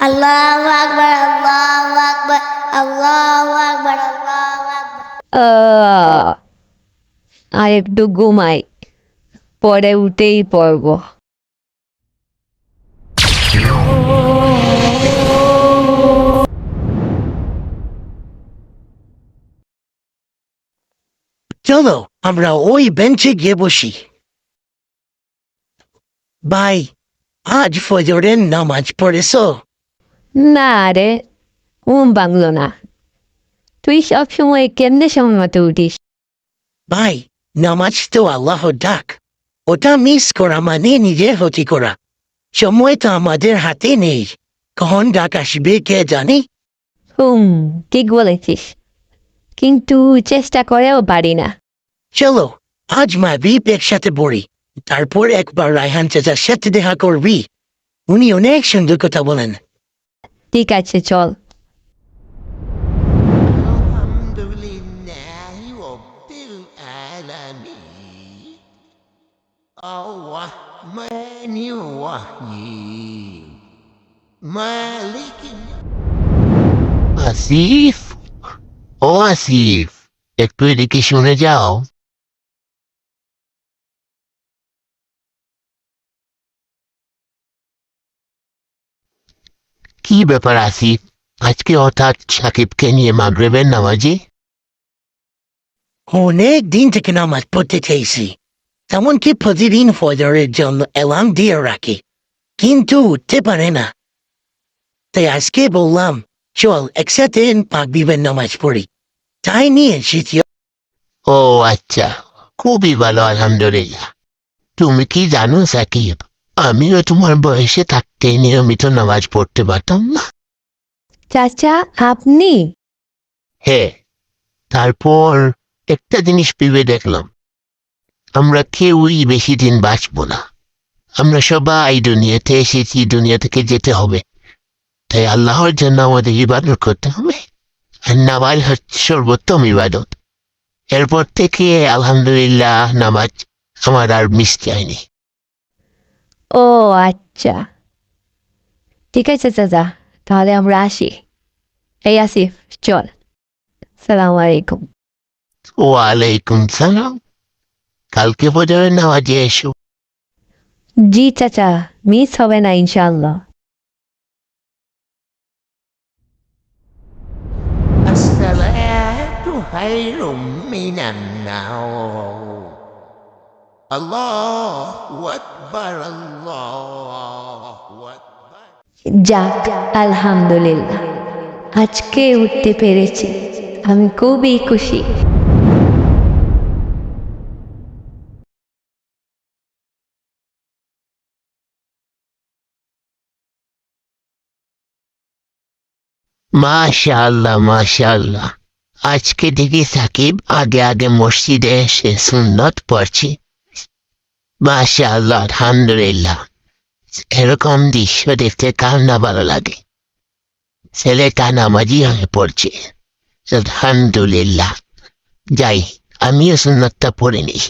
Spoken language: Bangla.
আল্লাহু আকবার আল্লাহু আকবার আল্লাহু আকবার আল্লাহু আকবার আহ, আর একটু ঘুমাই পরে উঠেই পড়ব। চলো আমরা ওই বেঞ্চে গিয়ে বসি। ভাই আজ ফজরের নামাজ পড়েছ? না রে ঘুম বাংলো না তুই সব সময় কেমনে সময় মতো উঠিস ভাই নামাজ তো আল্লাহ ডাক ওটা মিস করা মানে নিজের ক্ষতি করা সময় তো আমাদের হাতে নেই কখন ডাক আসবে কে জানে হুম ঠিক বলেছিস কিন্তু চেষ্টা করেও পারি না চলো আজ মাবি একসাথে পড়ি তারপর একবার রায়হান চাচার সাথে দেখা করবি উনি অনেক সুন্দর কথা বলেন ঠিক আছে চল الحمد لله رب العالمين الرحمن الرحيم مالك আসিফ ও আসিফ একটু এদিকে শুনে যাও কি ব্যাপার আসিফ আজকে হঠাৎ সাকিবকে নিয়ে মাগরেবের নামাজি? অনেক দিন থেকে নামাজ পড়তে চেয়েছি তেমনকি প্রতিদিন ফজরের জন্য অ্যালার্ম দিয়ে রাখি। কিন্তু উঠতে পারে না। তাই আজকে বললাম চল একসাথে পাক বিবের নামাজ পড়ি। তাই নিয়ে এসেছি। ও আচ্ছা খুবই ভালো আলহামদুলিল্লাহ। তুমি কি জানো সাকিব? আমিও তোমার বয়সে থাকতে নিয়মিত নামাজ পড়তে পারতাম না। চাচা আপনি? হ্যাঁ তারপর একটা জিনিস ভেবে দেখলাম। আমরা কেউই বেশি দিন বাঁচবো না। আমরা সবাই দুনিয়াতে এসেছি দুনিয়া থেকে যেতে হবে। তাই আল্লাহর জন্য আমাদের ইবাদত করতে হবে। আর নামাজ হচ্ছে সর্বোত্তম ইবাদত। এরপর থেকে আলহামদুলিল্লাহ নামাজ আমার আর মিস যায়নি। আচ্ছা ঠিক আছে চাচা তাহলে আমরা আসি এই আসিফ চল সালাম আলাইকুম ওয়ালাইকুম সালাম কালকে পর্যন্ত নামাজে এসো জি চাচা মিস হবে না ইনশাল্লাহ الصلاة خير من النوم যাক আলহামদুলিল্লাহ। আজকে উঠতে পেরেছি। আমি খুবই খুশি। মাশাআল্লাহ মাশাআল্লাহ। আজকে দেখি সাকিব আগে আগে মসজিদে এসে সুন্নত পড়ছি। মাশাআল্লাহ, আলহামদুলিল্লাহ। এরকম দৃশ্য দেখতে কার না ভালো লাগে? ছেলেটা নামাজি হয়ে পড়ছে। আলহামদুলিল্লাহ। যাই, আমিও সুন্নতটা পড়ে নিই।